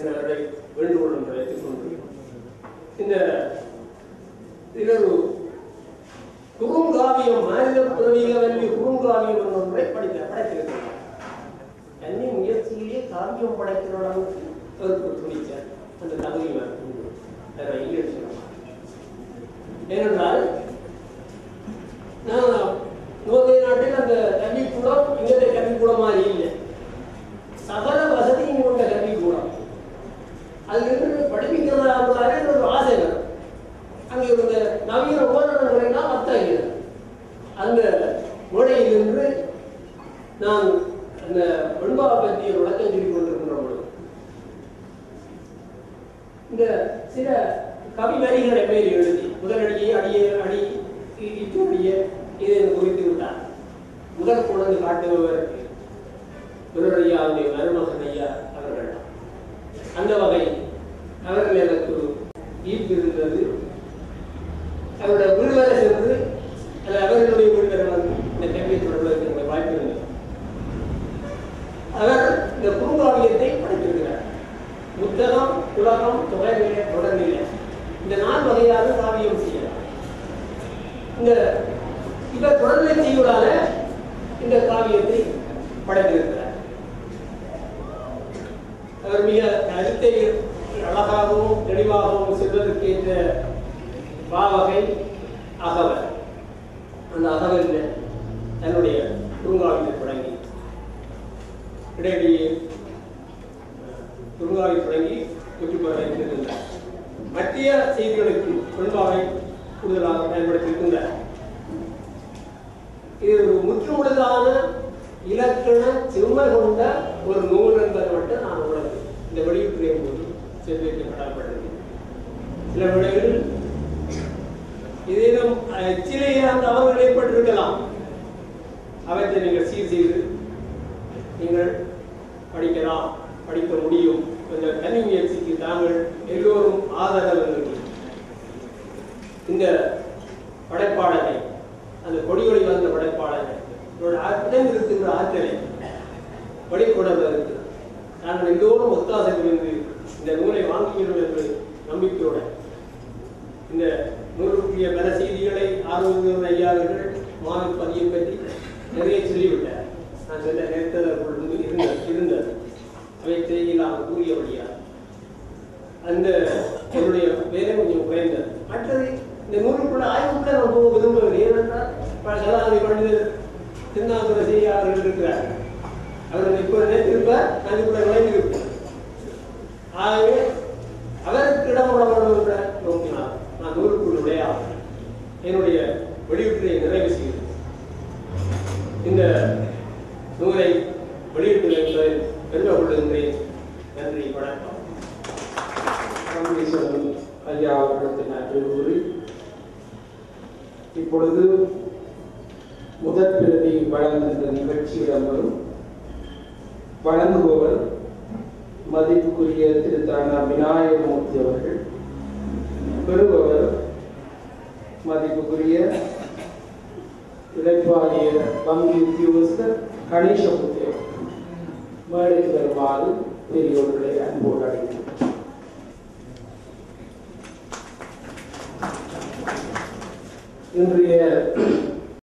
என்றவரை வேண்டுகோள் என்று வைத்துக் கொண்டு இந்த இதொரு குறுங்காவியம் மாநில பிறவிக கல்வி குறுங்காவியம் என்ற ஒன்றை படித்த படைத்திருக்கிறார் தண்ணி முயற்சியிலேயே காவியம் படைக்கிற அளவுக்கு அவருக்கு துணிச்சார் அந்த தகுதி உண்டு ஏனென்றால் கவி வரிகளை மேல் எழுதி முதலடியை அடியே அடி இச்சொடிய இதை குறித்து விட்டார். முதல் குழந்தை காட்டுபவர் முதலையாவுடைய மருமகன் ஐயா அவர்கள். அந்த வகை அவர்கள் எனக்கு ஈர்ப்பு இருந்தது. அவருடைய விடுதலை சென்று அது அவர்களுடைய விடுதலை வந்து இந்த கல்வியை தொடர்பதற்கு வாய்ப்பு இருந்தது. அவர் இந்த குறுங்காவியத்தை படித்திருக்கிறார். புத்தகம் உலகம் தொடர்நிலை தொடர்நிலை. இந்த நாள் வகையாக காவியம் செய்யலாம். இந்த இவர் குழந்தை செய்வதால இந்த காவியத்தை படைத்திருக்கிறார். அவர் மிக கருத்தை அழகாகவும் தெளிவாகவும் செல்வதற்கேற்ற பாவகை அகவர். அந்த அகவர் தன்னுடைய குறுங்காவியத்தை தொடங்கி இடையிலேயே குறுங்காவை தொடங்கி குற்றுப்பாறை இருந்திருந்தார் மத்திய செய்திகளுக்கு குறுங்காவை கூடுதலாக பயன்படுத்தியிருக்கின்றார் இது ஒரு முற்றுமுழுதான இலக்கண செம்மை கொண்ட ஒரு நூல் என்பதை மட்டும் நான் உணர்வு இந்த வெளியிட்டுரையும் போது செல்விக்கு கடமைப்பட்டிருக்கேன் சில வேளைகளில் ஏதேனும் சிலைய தவறுகள் ஏற்பட்டிருக்கலாம். அவற்றை நீங்கள் சீர் செய்து நீங்கள் படிக்கலாம் படிக்க முடியும் என்ற தனி முயற்சிக்கு தாங்கள் எல்லோரும் ஆதரவு நல்கி இந்த படைப்பாளரை அந்த கொடியொளி வந்த படைப்பாளரை இருக்கின்ற ஆற்றலை வெளிக்கொடுவதற்கு நாங்கள் எல்லோரும் ஒத்தாசை புரிந்து இந்த நூலை வாங்குகிறோம் என்று நம்பிக்கையோட இந்த நூலுக்குரிய பல செய்திகளை ஆர்வம் ஐயாவர்கள் மாவி பதியை பற்றி நிறைய சொல்லிவிட்டார். நான் சொல்ல நேர்த்ததற்குள் இருந்த இருந்தது. அவை செய்யலாம் கூறியபடியார் அந்த என்னுடைய வேலை கொஞ்சம் குறைந்தது. மற்றது இந்த நூலுக்குள்ள ஆய்வுக்குள்ள நான் போக விரும்பவில்லை. ஏனென்றால் பல சலாதி பண்டிதர் திருநாவுக்கர செய்தியாளர்கள் இருக்கிறார் அவர்கள் இப்பொழுதே திரும்ப அதுக்குள்ள நுழைந்திருப்பார் ஆகவே அவருக்கு இடம் விட வேண்டும் என்ற நோக்கினார் நான் நூலுக்குள் நுழையாது என்னுடைய வெளியீட்டை நிறைவு செய்து இந்த நூலை வெளியிட்டு என்பதை பெருமை கொள்ளுகின்றேன் நன்றி வணக்கம். ஐயா அவர்களுக்கு நன்றி கூறி இப்பொழுது முதற் பிரதி வழங்குகின்ற நிகழ்ச்சி இடம்பெறும் வழங்குபவர் மதிப்புக்குரிய திரு தானா விநாயகமூர்த்தி அவர்கள் பெறுபவர் மதிப்புக்குரிய இழைப்பாளிய வங்கி உத்தியோகஸ்தர் கணேசமூர்த்தி அவர்கள். மேடைக்கு வருமாறு பெரியோர்களை அன்போடு அடைகிறார் entre eh,